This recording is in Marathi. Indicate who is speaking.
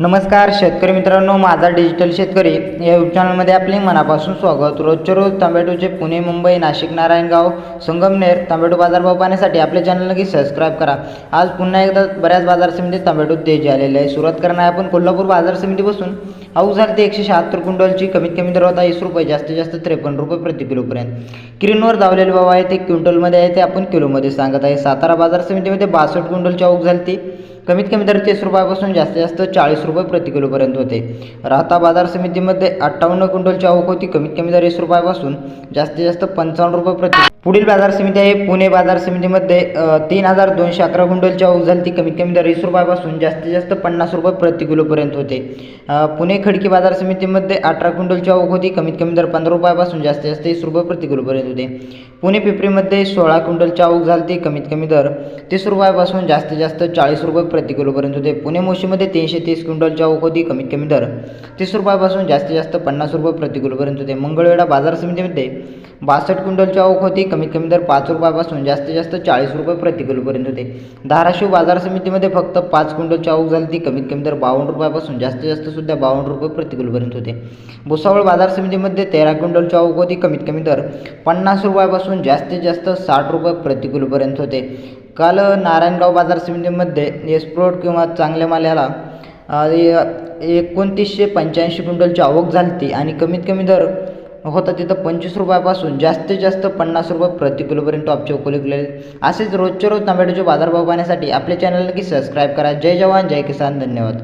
Speaker 1: नमस्कार शेतकरी मित्रांनो माझा डिजिटल शेतकरी या यूट्यूब चॅनलमध्ये आपले मनापासून स्वागत. रोजच्या रोज तांबेटूचे पुणे मुंबई नाशिक नारायणगाव संगमनेर तांबेटू बाजारभाव पाहण्यासाठी आपल्या चॅनल नक्की सबस्क्राईब करा. आज पुन्हा एकदा बऱ्याच बाजार समितीत तांबेटू तेजी आलेले आहे. सुरुवात करणार आहे आपण कोल्हापूर बाजार समितीपासून. अहो झाली ते एकशे शहात्तर क्विंटलची कमीत कमी दर होता वीस रुपये जास्तीत जास्त त्रेपन्न रुपये प्रति किलोपर्यंत. किरीनवर धावलेले भाव आहे ते क्विंटलमध्ये आहे ते आपण किलोमध्ये सांगत आहे. सातारा बाजार समितीमध्ये बासष्ट क्विंटलची आऊक झाली ती कमीत कमी दर तीस रुपयापासून जास्तीत जास्त चाळीस रुपये प्रति किलोपर्यंत होते. राहता बाजार समितीमध्ये अठ्ठावन्न क्विंटलची आवक होती. कमीत कमी दर वीस रुपयापासून जास्तीत जास्त पंचावन्न रुपये प्रति पुढील बाजार समिती आहे. पुणे बाजार समितीमध्ये तीन हजार दोनशे अकरा क्विंटलची आवक झाली ती कमीत कमी दर वीस रुपयापासून जास्तीत जास्त पन्नास रुपये प्रति किलोपर्यंत होते. पुणे खडकी बाजार समितीमध्ये अठरा क्विंटलची आवक होती. कमीत कमी दर पंधरा रुपयापासून जास्तीत जास्त वीस रुपये प्रति किलोपर्यंत होते. पुणे पिपरीमध्ये सोळा क्विंटलची आवक झाली ती कमीत कमी दर तीस रुपयापासून जास्तीत जास्त चाळीस रुपये प्रति किलोपर्यंत होते. पुणे मोशीमध्ये तीनशे तीस क्विंटलच्या आवक होती कमीत कमी दर. तीस रुपयापासून जास्तीत जास्त पन्नास रुपये प्रति किलोपर्यंत होते. मंगळवेढा बाजार समितीमध्ये बासष्ट क्विंटलच्या आवक होती कमीत कमी दर पाच रुपयापासून जास्तीत जास्त चाळीस रुपये प्रति किलोपर्यंत होते. धाराशिव बाजार समितीमध्ये फक्त पाच क्विंटलची आवक झाली ती कमीत कमी दर बावन्न रुपयापासून जास्तीत जास्त सुद्धा बावन्न रुपये प्रति किलोपर्यंत होते. भुसावळ बाजार समितीमध्ये तेरा क्विंटलची आवक होती कमीत कमी दर पन्नास रुपयापासून जास्तीत जास्त साठ रुपये प्रति किलोपर्यंत होते. काल नारायणगाव बाजार समितीमध्ये एक्सपोर्ट किंवा चांगल्या माल्याला एकोणतीसशे पंच्याऐंशी क्विंटलची आवक झाली होती आणि कमीत कमी दर होता तिथं पंचवीस रुपयापासून जास्तीत जास्त पन्नास रुपये प्रति किलोपर्यंत टॉपचे उकले असेच रोजच्या रोज टोमॅटोचे बाजारभाव पाहण्यासाठी आपल्या चॅनल नक्की सबस्क्राईब करा. जय जवान जय किसान धन्यवाद.